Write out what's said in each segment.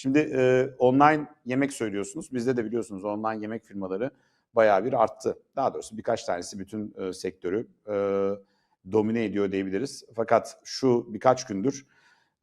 Şimdi e, online yemek söylüyorsunuz. Bizde de biliyorsunuz online yemek firmaları bayağı bir arttı. Daha doğrusu birkaç tanesi bütün e, sektörü e, domine ediyor diyebiliriz. Fakat şu birkaç gündür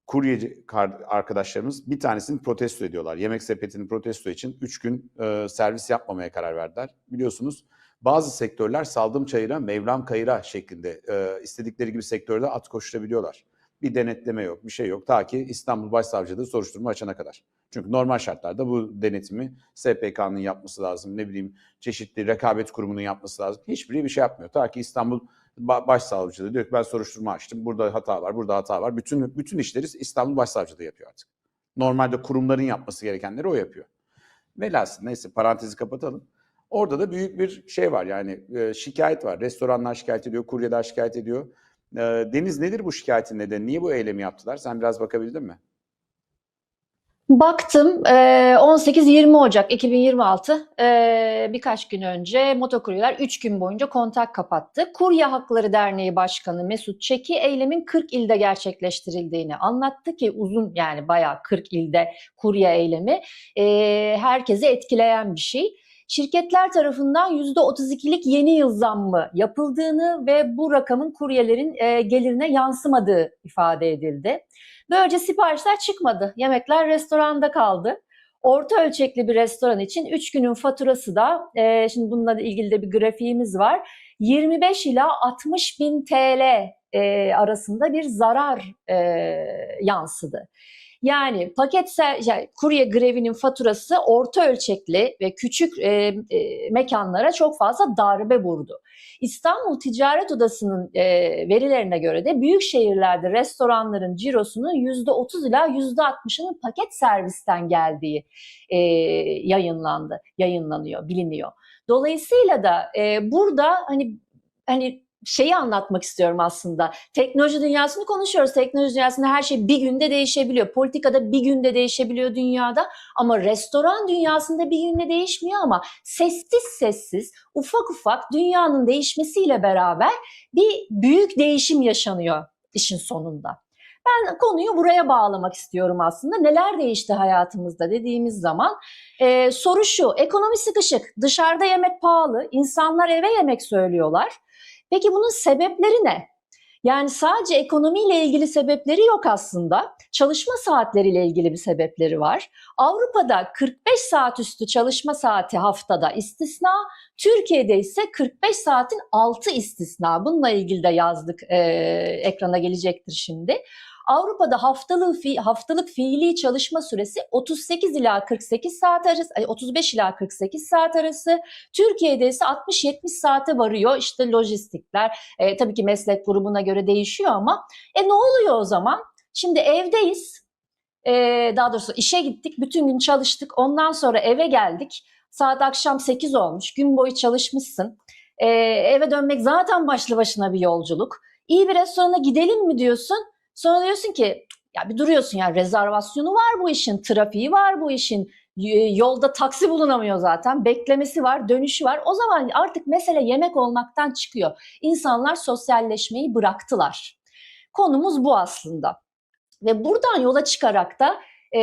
kuryeci arkadaşlarımız bir tanesini protesto ediyorlar. Yemek sepetini protesto için 3 gün e, servis yapmamaya karar verdiler. Biliyorsunuz bazı sektörler saldım çayıra, mevlam kayıra şeklinde e, istedikleri gibi sektörde at koşturabiliyorlar. Bir denetleme yok, bir şey yok. Ta ki İstanbul Başsavcılığı soruşturma açana kadar. Çünkü normal şartlarda bu denetimi SPK'nın yapması lazım. Ne bileyim çeşitli rekabet kurumunun yapması lazım. Hiçbiri bir şey yapmıyor. Ta ki İstanbul Ba- Başsavcılığı diyor ki ben soruşturma açtım. Burada hata var, burada hata var. Bütün bütün işleri İstanbul Başsavcılığı yapıyor artık. Normalde kurumların yapması gerekenleri o yapıyor. Velhasıl neyse parantezi kapatalım. Orada da büyük bir şey var yani şikayet var. Restoranlar şikayet ediyor, kuryeler şikayet ediyor. E, Deniz nedir bu şikayetin nedeni? Niye bu eylemi yaptılar? Sen biraz bakabildin mi? Baktım e, 18-20 Ocak 2026 e, birkaç gün önce motokuryeler 3 gün boyunca kontak kapattı. Kurye Hakları Derneği Başkanı Mesut Çeki eylemin 40 ilde gerçekleştirildiğini anlattı ki uzun yani bayağı 40 ilde kurye eylemi e, herkesi etkileyen bir şey. Şirketler tarafından %32'lik yeni yıl zammı yapıldığını ve bu rakamın kuryelerin e, gelirine yansımadığı ifade edildi. Böylece siparişler çıkmadı. Yemekler restoranda kaldı. Orta ölçekli bir restoran için 3 günün faturası da, e, şimdi bununla ilgili de bir grafiğimiz var, 25 ila 60 bin TL e, arasında bir zarar e, yansıdı. Yani paket yani kurye grevinin faturası orta ölçekli ve küçük e, e, mekanlara çok fazla darbe vurdu. İstanbul Ticaret Odası'nın e, verilerine göre de büyük şehirlerde restoranların cirosunun %30 ila %60'ının paket servisten geldiği e, yayınlandı, yayınlanıyor, biliniyor. Dolayısıyla da e, burada hani hani şeyi anlatmak istiyorum aslında. Teknoloji dünyasını konuşuyoruz. Teknoloji dünyasında her şey bir günde değişebiliyor. Politikada bir günde değişebiliyor dünyada. Ama restoran dünyasında bir günde değişmiyor ama sessiz sessiz ufak ufak dünyanın değişmesiyle beraber bir büyük değişim yaşanıyor işin sonunda. Ben konuyu buraya bağlamak istiyorum aslında. Neler değişti hayatımızda dediğimiz zaman e, soru şu, ekonomi sıkışık, dışarıda yemek pahalı, insanlar eve yemek söylüyorlar. Peki bunun sebepleri ne? Yani sadece ekonomiyle ilgili sebepleri yok aslında. Çalışma saatleriyle ilgili bir sebepleri var. Avrupa'da 45 saat üstü çalışma saati haftada istisna, Türkiye'de ise 45 saatin altı istisna. Bununla ilgili de yazdık, e, ekrana gelecektir şimdi. Avrupa'da haftalık fi, haftalık fiili çalışma süresi 38 ila 48 saat arası, ay, 35 ila 48 saat arası. Türkiye'de ise 60-70 saate varıyor. İşte lojistikler, e, tabii ki meslek grubuna göre değişiyor ama e ne oluyor o zaman? Şimdi evdeyiz. E, daha doğrusu işe gittik, bütün gün çalıştık. Ondan sonra eve geldik. Saat akşam 8 olmuş. Gün boyu çalışmışsın. E, eve dönmek zaten başlı başına bir yolculuk. İyi bir restorana gidelim mi diyorsun? Sonra diyorsun ki ya bir duruyorsun ya rezervasyonu var bu işin, trafiği var bu işin, y- yolda taksi bulunamıyor zaten, beklemesi var, dönüşü var. O zaman artık mesele yemek olmaktan çıkıyor. İnsanlar sosyalleşmeyi bıraktılar. Konumuz bu aslında. Ve buradan yola çıkarak da e,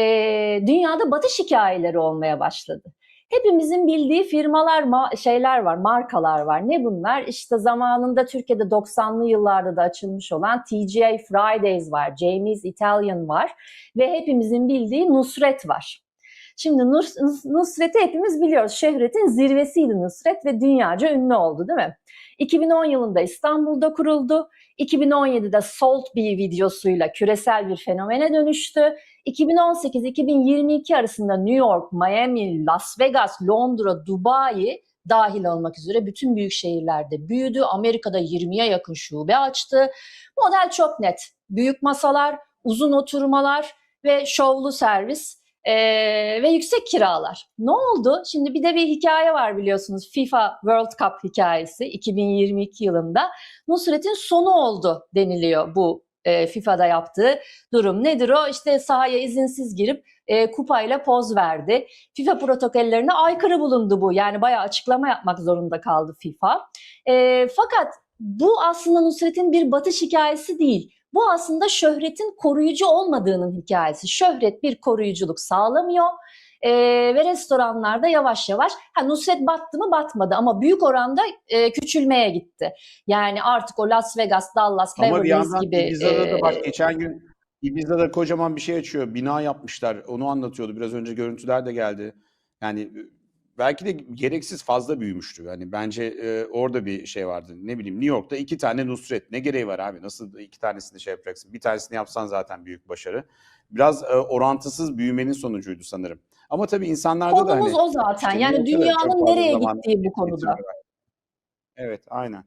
dünyada batış hikayeleri olmaya başladı. Hepimizin bildiği firmalar, ma- şeyler var, markalar var. Ne bunlar? İşte zamanında Türkiye'de 90'lı yıllarda da açılmış olan TGI Fridays var, Jamie's Italian var ve hepimizin bildiği Nusret var. Şimdi Nus- Nus- Nusret'i hepimiz biliyoruz. Şöhretin zirvesiydi Nusret ve dünyaca ünlü oldu değil mi? 2010 yılında İstanbul'da kuruldu. 2017'de Salt Bee videosuyla küresel bir fenomene dönüştü. 2018-2022 arasında New York, Miami, Las Vegas, Londra, Dubai dahil olmak üzere bütün büyük şehirlerde büyüdü. Amerika'da 20'ye yakın şube açtı. Model çok net. Büyük masalar, uzun oturmalar ve şovlu servis ee, ve yüksek kiralar. Ne oldu? Şimdi bir de bir hikaye var biliyorsunuz. FIFA World Cup hikayesi 2022 yılında. Nusret'in sonu oldu deniliyor bu e, FIFA'da yaptığı durum. Nedir o? İşte sahaya izinsiz girip e, kupayla poz verdi. FIFA protokollerine aykırı bulundu bu. Yani bayağı açıklama yapmak zorunda kaldı FIFA. E, fakat bu aslında Nusret'in bir batış hikayesi değil. Bu aslında şöhretin koruyucu olmadığının hikayesi. Şöhret bir koruyuculuk sağlamıyor. Ee, ve restoranlarda yavaş yavaş ha Nusret battı mı batmadı ama büyük oranda e, küçülmeye gitti. Yani artık o Las Vegas, Dallas, Ama Beverly Hills gibi Ibiza'da da e, bak geçen gün Ibiza'da kocaman bir şey açıyor. Bina yapmışlar. Onu anlatıyordu. Biraz önce görüntüler de geldi. Yani e, belki de gereksiz fazla büyümüştü. Yani bence e, orada bir şey vardı. Ne bileyim New York'ta iki tane Nusret. Ne gereği var abi? Nasıl iki tanesini şey yapacaksın? Bir tanesini yapsan zaten büyük başarı. Biraz e, orantısız büyümenin sonucuydu sanırım. Ama tabii insanlarda da konumuz hani o zaten. işte Yani da dünyanın nereye gittiği bu konuda. Evet, aynen.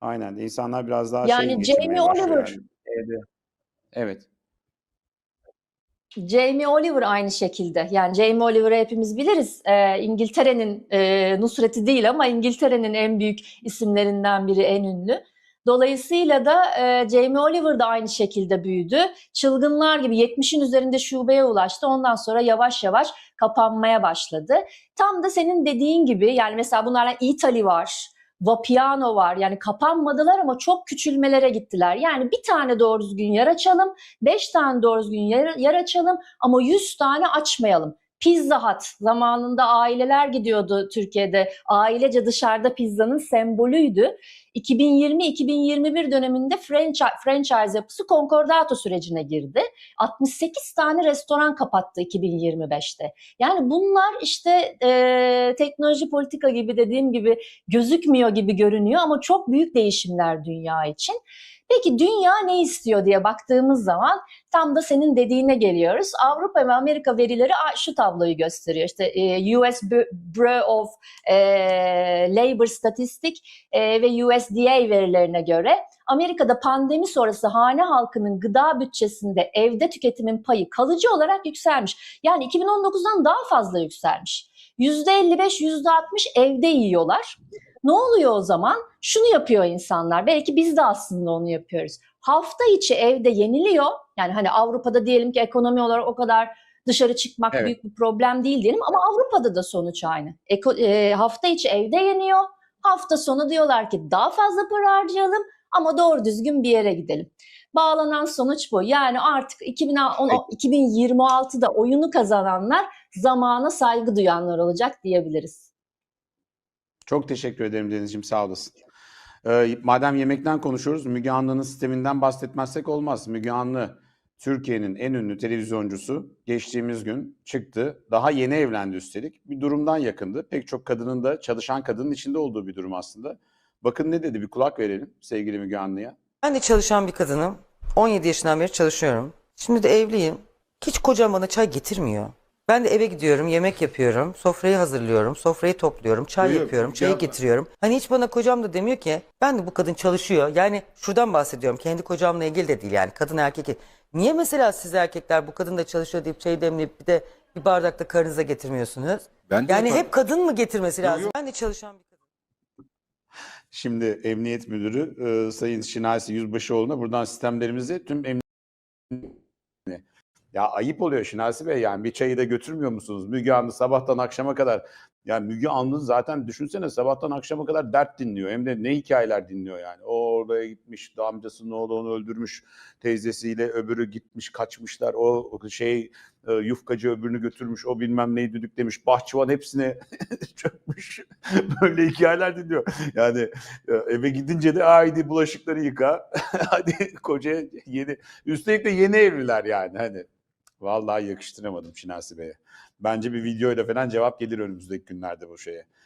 Aynen. İnsanlar biraz daha Yani şey Jamie Oliver yani. Evet. Jamie Oliver aynı şekilde. Yani Jamie Oliver'ı hepimiz biliriz. Ee, İngiltere'nin e, Nusret'i değil ama İngiltere'nin en büyük isimlerinden biri, en ünlü. Dolayısıyla da e, Jamie Oliver da aynı şekilde büyüdü. Çılgınlar gibi 70'in üzerinde şubeye ulaştı. Ondan sonra yavaş yavaş kapanmaya başladı. Tam da senin dediğin gibi yani mesela bunlardan Italy var. Vapiano var. Yani kapanmadılar ama çok küçülmelere gittiler. Yani bir tane doğru düzgün yer açalım. 5 tane doğru düzgün yer, yer açalım ama 100 tane açmayalım. Pizza Hut zamanında aileler gidiyordu Türkiye'de. Ailece dışarıda pizzanın sembolüydü. 2020-2021 döneminde franchise, franchise yapısı konkordato sürecine girdi. 68 tane restoran kapattı 2025'te. Yani bunlar işte e, teknoloji politika gibi dediğim gibi gözükmüyor gibi görünüyor ama çok büyük değişimler dünya için. Peki dünya ne istiyor diye baktığımız zaman tam da senin dediğine geliyoruz. Avrupa ve Amerika verileri şu tabloyu gösteriyor. İşte e, US Bureau of e, Labor Statistic e, ve USDA verilerine göre Amerika'da pandemi sonrası hane halkının gıda bütçesinde evde tüketimin payı kalıcı olarak yükselmiş. Yani 2019'dan daha fazla yükselmiş. %55, %60 evde yiyorlar. Ne oluyor o zaman? Şunu yapıyor insanlar. Belki biz de aslında onu yapıyoruz. Hafta içi evde yeniliyor. Yani hani Avrupa'da diyelim ki ekonomi olarak o kadar dışarı çıkmak Evet. büyük bir problem değil diyelim ama Avrupa'da da sonuç aynı. Eko, e, hafta içi evde yeniyor. Hafta sonu diyorlar ki daha fazla para harcayalım ama doğru düzgün bir yere gidelim. Bağlanan sonuç bu. Yani artık 2010, 2026'da oyunu kazananlar zamana saygı duyanlar olacak diyebiliriz. Çok teşekkür ederim Denizciğim sağ olasın. Ee, madem yemekten konuşuyoruz, Müge Anlı'nın sisteminden bahsetmezsek olmaz. Müge Anlı Türkiye'nin en ünlü televizyoncusu geçtiğimiz gün çıktı. Daha yeni evlendi üstelik. Bir durumdan yakındı. Pek çok kadının da çalışan kadının içinde olduğu bir durum aslında. Bakın ne dedi bir kulak verelim sevgili Müge Anlı'ya. Ben de çalışan bir kadınım. 17 yaşından beri çalışıyorum. Şimdi de evliyim. Hiç kocam bana çay getirmiyor. Ben de eve gidiyorum, yemek yapıyorum, sofrayı hazırlıyorum, sofrayı topluyorum, çay Buyur, yapıyorum, çayı abla. getiriyorum. Hani hiç bana kocam da demiyor ki ben de bu kadın çalışıyor. Yani şuradan bahsediyorum kendi kocamla ilgili de değil yani kadın erkek. Niye mesela siz erkekler bu kadın da çalışıyor deyip çayı demleyip bir de bir bardakta karınıza getirmiyorsunuz? Ben de Yani yaparım. hep kadın mı getirmesi lazım? Ben de çalışan bir kadın. Şimdi Emniyet Müdürü e, Sayın Şinasi Yüzbaşıoğlu'na buradan sistemlerimizi tüm emniyet Ya ayıp oluyor Şinasi Bey yani bir çayı da götürmüyor musunuz? Müge Anlı sabahtan akşama kadar. Yani Müge Anlı zaten düşünsene sabahtan akşama kadar dert dinliyor. Hem de ne hikayeler dinliyor yani. O oraya gitmiş, amcasının oğlu onu öldürmüş. Teyzesiyle öbürü gitmiş, kaçmışlar. O o şey e, yufkacı öbürünü götürmüş. O bilmem neyi düdüklemiş. Bahçıvan hepsine çökmüş. Böyle hikayeler dinliyor. Yani e, eve gidince de haydi bulaşıkları yıka. Hadi koca yeni. Üstelik de yeni evliler yani hani. Vallahi yakıştıramadım Şinasi Bey'e. Bence bir videoyla falan cevap gelir önümüzdeki günlerde bu şeye.